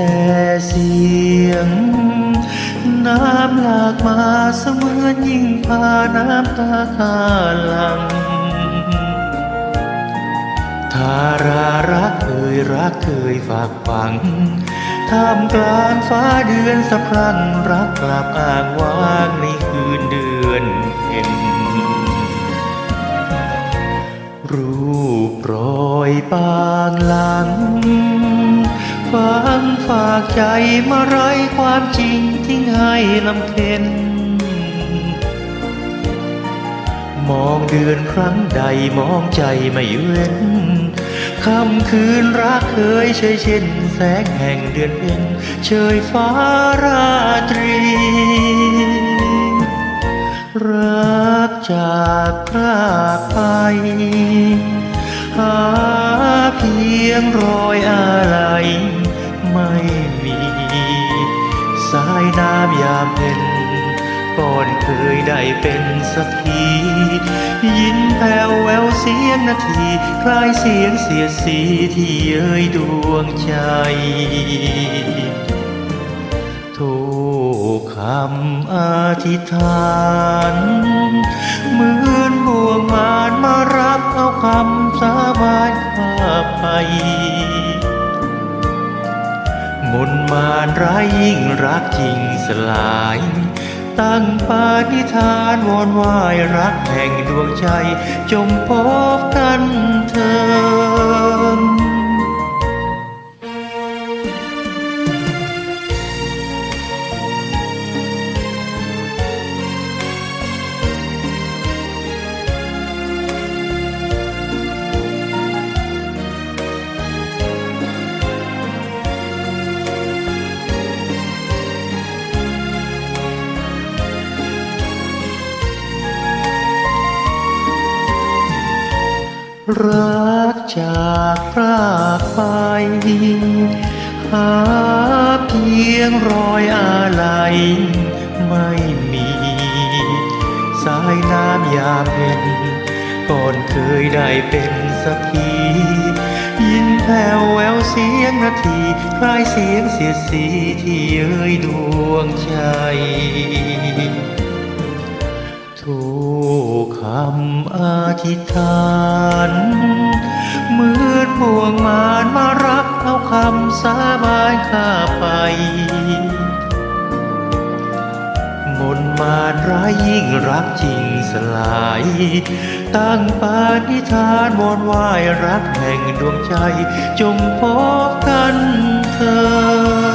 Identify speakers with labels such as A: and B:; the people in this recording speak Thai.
A: แต่เสียง น้ำหลากมาเสมือนยิ่งพาน้ำตาขาหลังทารารักเคยรักเคยฝากฝังท่ามกลางฟ้าเดือนสะพรั่งรักกลับอ้างว้างในคืนเดือนเพ็ญรูปรอยปางหลังฟัง ฝากใจมาไร้ความจริงทิ้งให้ลำเค็น มองเดือนครั้งใดมองใจไม่เว้นค่ำคืนรักเคยเชยเช่น แสงแห่งเดือนเพ็ญเชยฟ้าราตรี รักจากพรากไป หาเพียงรอยอะไร ไม่มี สายน้ำยามเพ็ญก่อนเคยได้เป็นสักทียินแผ่วแววเสียงนาทีคล้ายเสียงเสียสีที่เย้ยดวงใจ ทุกคำอธิษฐานเหมือนบ่วงมารมารับเอาคำสาบานข้าไป มนมารร้ายยิ่งรักจริงสลาย ตั้งปาฏิฐานวอนไหวายรักแห่งดวงใจ จงพบกันเธ รักจากพรากไป หาเพียงรอยอะไรไม่มี สายน้ำยาเพ็ญก่อนเคยได้เป็นสักทียินแผ่วแววเสียงนาทีคล้ายเสียงเสียดสีที่เย้ยดวงใจทุกคำอธิษฐาน คำสาบานข้าไป มนต์มาร้ายยิ่งรักจริงสลาย ตั้งปาฏิฐานวอนไหวายรักแห่งดวงใจ จงพบกันเถิด